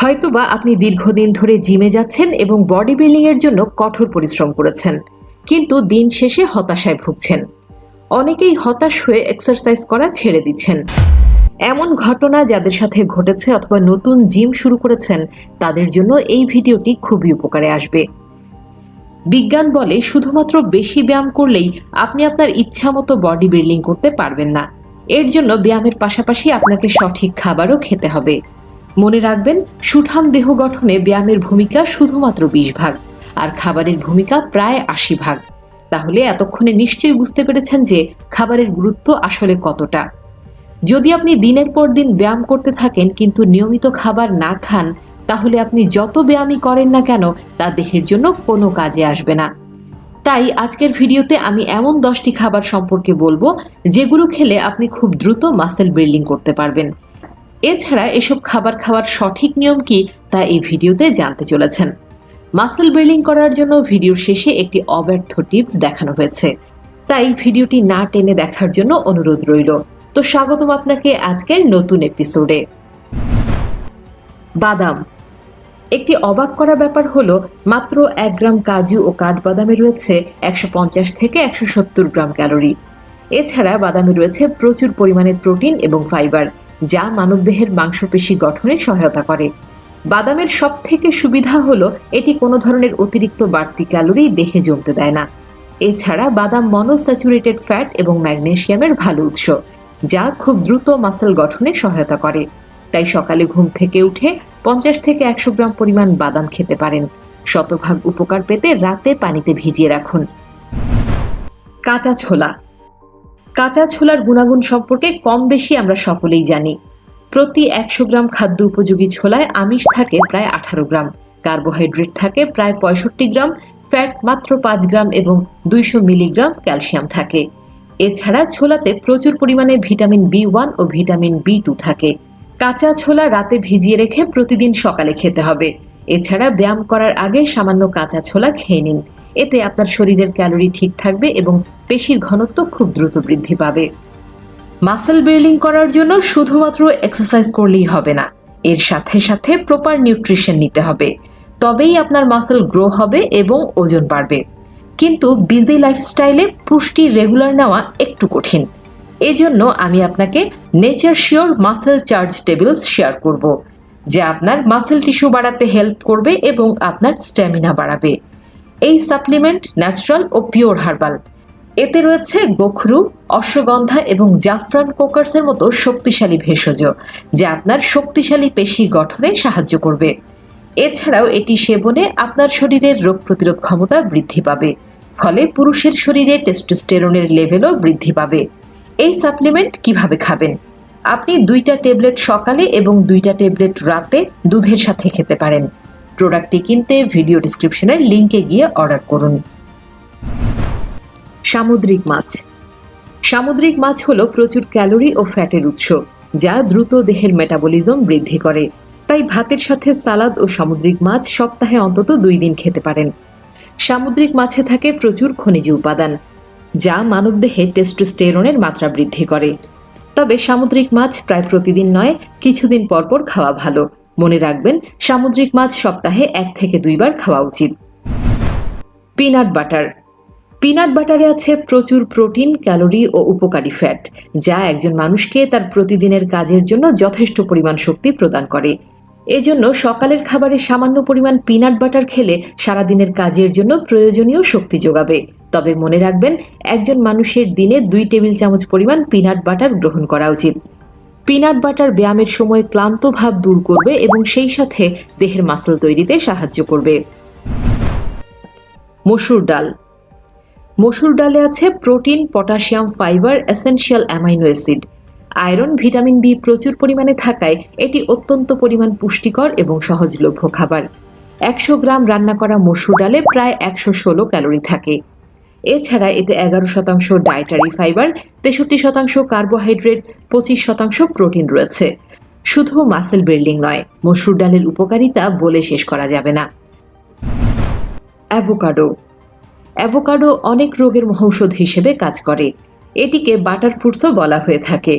হয়তোবা আপনি দীর্ঘদিন ধরে জিমে যাচ্ছেন এবং বডি বিল্ডিং এর জন্য কঠোর পরিশ্রম করেছেন, কিন্তু দিন শেষে হতাশায় ভুগছেন। অনেকেই হতাশ হয়ে এক্সারসাইজ করা ছেড়ে দিচ্ছেন। এমন ঘটনা যাদের সাথে ঘটেছে অথবা নতুন জিম শুরু করেছেন, তাদের জন্য এই ভিডিওটি খুবই উপকারে আসবে। বিজ্ঞান বলে শুধুমাত্র বেশি ব্যায়াম করলেই আপনি আপনার ইচ্ছামতো বডি বিল্ডিং করতে পারবেন না। এর জন্য ব্যায়ামের পাশাপাশি আপনাকে সঠিক খাবারও খেতে হবে। মনে রাখবেন, সুঠাম দেহ গঠনে ব্যায়ামের ভূমিকা শুধুমাত্র বিশ ভাগ, আর খাবারের ভূমিকা প্রায় আশি ভাগ। তাহলে এতক্ষণে নিশ্চয়ই বুঝতে পেরেছেন যে খাবারের গুরুত্ব আসলে কতটা। যদি আপনি দিনের পর দিন ব্যায়াম করতে থাকেন, কিন্তু নিয়মিত খাবার না খান, তাহলে আপনি যত ব্যায়ামই করেন না কেন, তা দেহের জন্য কোনো কাজে আসবে না। তাই আজকের ভিডিওতে আমি এমন দশটি খাবার সম্পর্কে বলব, যেগুলো খেলে আপনি খুব দ্রুত মাসেল বিল্ডিং করতে পারবেন। এছাড়া এসব খাবার খাওয়ার সঠিক নিয়ম কি তা এই ভিডিওতে জানতে চলেছেন। মাসেল বিল্ডিং করার জন্য ভিডিওর শেষে একটি অব্যর্থ টিপস দেখানো হয়েছে। তাই ভিডিওটি না টেনে দেখার জন্য অনুরোধ রইল। তো স্বাগতম আপনাকে আজকের নতুন এপিসোডে। বাদাম। একটি অবাক করা ব্যাপার হলো, মাত্র এক গ্রাম কাজু ও কাঠবাদামে রয়েছে একশো পঞ্চাশ থেকে একশো সত্তর গ্রাম ক্যালোরি। এছাড়া বাদামে রয়েছে প্রচুর পরিমাণে প্রোটিন এবং ফাইবার। যা মানবদেহের মাংসপেশি গঠনে সহায়তা করে। বাদামের সব থেকে সুবিধা হলো, এটি কোনো ধরনের অতিরিক্ত বাড়তি ক্যালোরি দেহে জমতে দেয় না। এছাড়া বাদাম মনোস্যাচুরেটেড ফ্যাট এবং ম্যাগনেশিয়ামের ভালো উৎস, যা খুব দ্রুত মাসেল গঠনে সহায়তা করে। তাই সকালে ঘুম থেকে উঠে পঞ্চাশ থেকে একশো গ্রাম পরিমাণ বাদাম খেতে পারেন। শতভাগ উপকার পেতে রাতে পানিতে ভিজিয়ে রাখুন। কাঁচা ছোলা কাঁচা ছোলার গুণাগুণ সম্পর্কে কম বেশি আমরা সকলেই জানি। প্রতি একশো গ্রাম খাদ্য উপযোগী ছোলায় আমিষ থাকে প্রায় আঠারো গ্রাম। কার্বোহাইড্রেট থাকে প্রায় পঁয়ষট্টি গ্রাম। ফ্যাট মাত্র পাঁচ গ্রাম এবং দুইশো মিলিগ্রাম ক্যালসিয়াম থাকে। এছাড়া ছোলাতে প্রচুর পরিমাণে ভিটামিন বি ওয়ান ও ভিটামিন বি টু থাকে। কাঁচা ছোলা রাতে ভিজিয়ে রেখে প্রতিদিন সকালে খেতে হবে। এছাড়া ব্যায়াম করার আগে সামান্য কাঁচা ছোলা খেয়ে নিন। এতে আপনার শরীরের ক্যালোরি ঠিক থাকবে এবং পেশির ঘনত্ব খুব দ্রুত বৃদ্ধি পাবে। মাসেল বিল্ডিং করার জন্য শুধুমাত্র এক্সারসাইজ করলেই হবে না। এর সাথে সাথে প্রপার নিউট্রিশন নিতে হবে। তবেই আপনার মাসেল গ্রো হবে এবং ওজন বাড়বে। কিন্তু বিজি লাইফস্টাইলে পুষ্টি রেগুলার নেওয়া একটু কঠিন। এজন্য আমি আপনাকে nature sure muscle charge tablets share করব, যা আপনার মাসেল টিস্যু বাড়াতে হেল্প করবে এবং আপনার স্ট্যামিনা বাড়াবে। এই সাপ্লিমেন্ট ন্যাচারাল ও পিওর হার্বাল এতে রয়েছে গোখরু, অশ্বগন্ধা এবং জাফরান কোকার্সের মতো শক্তিশালী ভেষজ, যা আপনার শক্তিশালী পেশি গঠনে সাহায্য করবে। এছাড়াও এটি সেবনে আপনার শরীরের রোগ প্রতিরোধ ক্ষমতা বৃদ্ধি পাবে, ফলে পুরুষের শরীরে টেস্টোস্টেরনের লেভেলও বৃদ্ধি পাবে। এই সাপ্লিমেন্ট কীভাবে খাবেন? আপনি দুইটা ট্যাবলেট সকালে এবং দুইটা ট্যাবলেট রাতে দুধের সাথে খেতে পারেন। প্রোডাক্টটি কিনতে ভিডিও ডিসক্রিপশনের লিঙ্কে গিয়ে অর্ডার করুন। সামুদ্রিক মাছ। সামুদ্রিক মাছ হলো প্রচুর ক্যালোরি ও ফ্যাটের উৎস, যা দ্রুত দেহের মেটাবলিজম বৃদ্ধি করে। তাই ভাতের সাথে সালাদ ও সামুদ্রিক মাছ সপ্তাহে অন্তত দুই দিন খেতে পারেন। সামুদ্রিক মাছে থাকে প্রচুর খনিজ উপাদান, যা মানবদেহে টেস্টোস্টেরনের মাত্রা বৃদ্ধি করে। তবে সামুদ্রিক মাছ প্রায় প্রতিদিন নয়, কিছুদিন পরপর খাওয়া ভালো। মনে রাখবেন, সামুদ্রিক মাছ সপ্তাহে এক থেকে দুইবার খাওয়া উচিত। পিনাট বাটার পিনাট বাটারে আছে প্রচুর প্রোটিন ক্যালোরি ও উপকারী ফ্যাট যা একজন মানুষকে তার প্রতিদিনের কাজের জন্য যথেষ্ট পরিমাণ শক্তি প্রদান করে। এজন্য সকালের খাবারে সামান্য পরিমাণ পিনাট বাটার খেলে সারাদিনের কাজের জন্য প্রয়োজনীয় শক্তি যোগাবে। তবে মনে রাখবেন, একজন মানুষের দিনে দুই টেবিল চামচ পরিমাণ পিনাট বাটার গ্রহণ করা উচিত। পিনাট বাটার ব্যায়ামের সময় ক্লান্ত ভাব দূর করবে এবং সেই সাথে দেহের মাসল তৈরিতে সাহায্য করবে। মসুর ডাল মসুর ডালে আছে protein, potassium, fibre, essential amino acid. Iron, vitamin B প্রচুর পরিমাণে থাকায় এটি অত্যন্ত পরিমাণ পুষ্টিকর এবং সহজলভ্য খাবার। একশো গ্রাম রান্না করা মসুর ডালে প্রায় একশো ষোলো ক্যালোরি থাকে। এছাড়া এতে এগারো শতাংশ ডায়েটারি ফাইবার, তেষট্টি শতাংশ কার্বোহাইড্রেট, পঁচিশ শতাংশ প্রোটিন রয়েছে। শুধু মাসেল বিল্ডিং নয়, মসুর ডালের উপকারিতা বলে শেষ করা যাবে না। অ্যাভোকাডো অ্যাভোকাডো অনেক রোগের মহৌষধ হিসেবে কাজ করে। এটিকে বাটার ফ্রুটসও বলা হয়ে থাকে।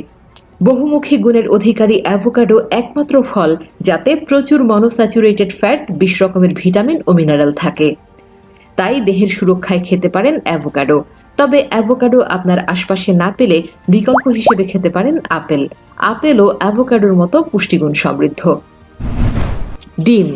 বহুমুখী গুণের অধিকারী অ্যাভোকাডো একমাত্র ফল যাতে প্রচুর মনোস্যাচুরেটেড ফ্যাট, বিশ রকমের ভিটামিন ও মিনারেল থাকে। তাই দেহের সুরক্ষায় খেতে পারেন অ্যাভোকাডো। তবে অ্যাভোকাডো আপনার আশপাশে না পেলে বিকল্প হিসেবে খেতে পারেন আপেল। আপেলও অ্যাভোকাডোর মতো পুষ্টিগুণ সমৃদ্ধ। ডিম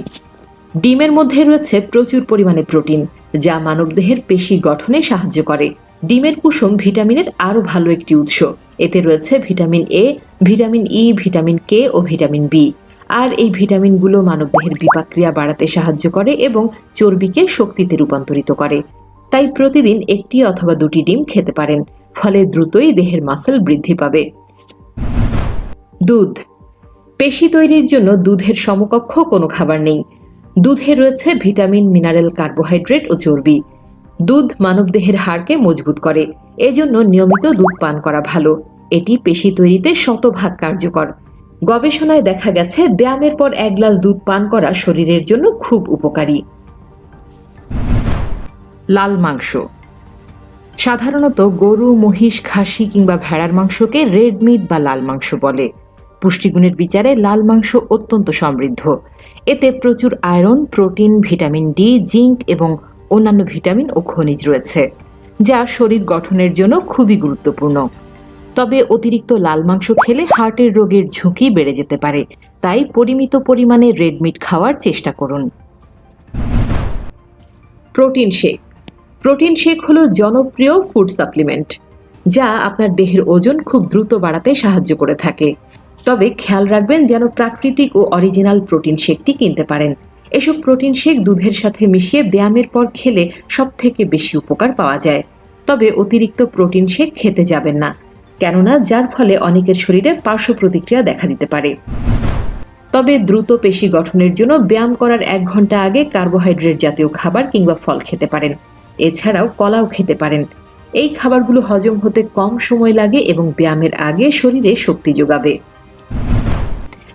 ডিমের মধ্যে রয়েছে প্রচুর পরিমাণে প্রোটিন, যা মানবদেহের পেশি গঠনে সাহায্য করে। ডিমের কুসুম ভিটামিনের আরও ভালো একটি উৎস। এতে রয়েছে vitamin A, vitamin E, vitamin K O vitamin B. আর এই ভিটামিনগুলো মানবদেহের বিপাক্রিয়া বাড়াতে সাহায্য করে এবং চর্বিকে শক্তিতে রূপান্তরিত করে। তাই প্রতিদিন একটি অথবা দুটি ডিম খেতে পারেন, ফলে দ্রুতই দেহের মাসেল বৃদ্ধি পাবে। দুধ। পেশি তৈরির জন্য দুধের সমকক্ষ কোনো খাবার নেই। দুধে রয়েছে ভিটামিন, মিনারেল, কার্বোহাইড্রেট ও চর্বি। দুধ মানবদেহের হাড়কে মজবুত করে। এজন্য নিয়মিত দুধ পান করা ভালো। এটি পেশি তৈরিতে শতভাগ কার্যকর। গবেষণায় দেখা গেছে, ব্যায়ামের পর এক গ্লাস দুধ পান করা শরীরের জন্য খুব উপকারী। লাল মাংস। সাধারণত গরু, মহিষ, খাসি কিংবা ভেড়ার মাংসকে রেড মিট বা লাল মাংস বলে। পুষ্টিগুণের বিচারে লাল মাংস অত্যন্ত সমৃদ্ধ। এতে প্রচুর iron, protein, vitamin D, zinc এবং অন্যান্য ভিটামিন ও খনিজ রয়েছে, যা শরীর গঠনের জন্য খুবই গুরুত্বপূর্ণ। তবে অতিরিক্ত লাল মাংস খেলে হার্টের রোগের ঝুঁকি বেড়ে যেতে পারে, তাই পরিমিত পরিমাণে রেড মিট খাওয়ার চেষ্টা করুন। Protein shake. প্রোটিন শেক হলো জনপ্রিয় ফুড সাপ্লিমেন্ট, যা আপনার দেহের ওজন খুব দ্রুত বাড়াতে সাহায্য করে থাকে। তবে খেয়াল রাখবেন যেন প্রাকৃতিক ও অরিজিনাল প্রোটিন শেকটি কিনতে পারেন। এসব প্রোটিন শেক দুধের সাথে মিশিয়ে ব্যায়ামের পর খেলে সব থেকে বেশি উপকার পাওয়া যায়। তবে অতিরিক্ত প্রোটিন শেক খেতে যাবেন না, কেননা যার ফলে অনেকের শরীরে পার্শ্ব প্রতিক্রিয়া দেখা দিতে পারে। তবে দ্রুত পেশি গঠনের জন্য ব্যায়াম করার এক ঘণ্টা আগে কার্বোহাইড্রেট জাতীয় খাবার কিংবা ফল খেতে পারেন। এছাড়াও কলাও খেতে পারেন। এই খাবারগুলো হজম হতে কম সময় লাগে এবং ব্যায়ামের আগে শরীরে শক্তি যোগাবে।